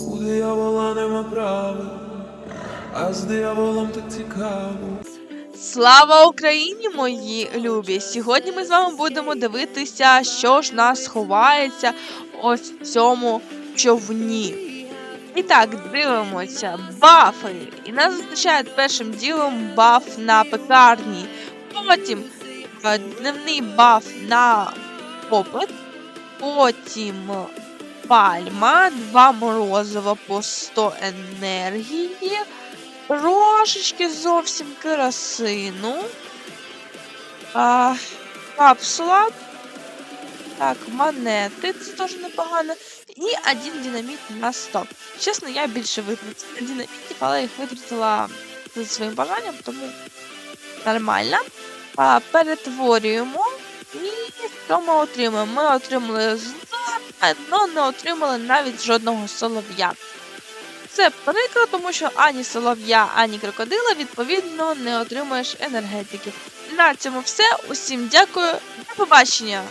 У диявола нема права, а з дияволом так цікаво. Слава Україні, мої любі! Сьогодні ми з вами будемо дивитися, що ж нас ховається ось в цьому човні. І так, дивимося. Бафи. І нас зустрічає першим ділом баф на пекарні. Потім дневний баф на попит. Потім пальма, два морозива по 100 енергії. Трошечки зовсім керосину. А, капсула. Так, монети, це теж непогано. І один динаміт на 100. Чесно, я більше витратила динамітів, але їх витратила за своїм бажанням, тому нормально. А, перетворюємо. І що ми отримаємо? Ми отримали зло, але не отримали навіть жодного солов'я. Це прикро, тому що ані солов'я, ані крокодила, відповідно, не отримуєш енергетики. На цьому все. Усім дякую. До побачення!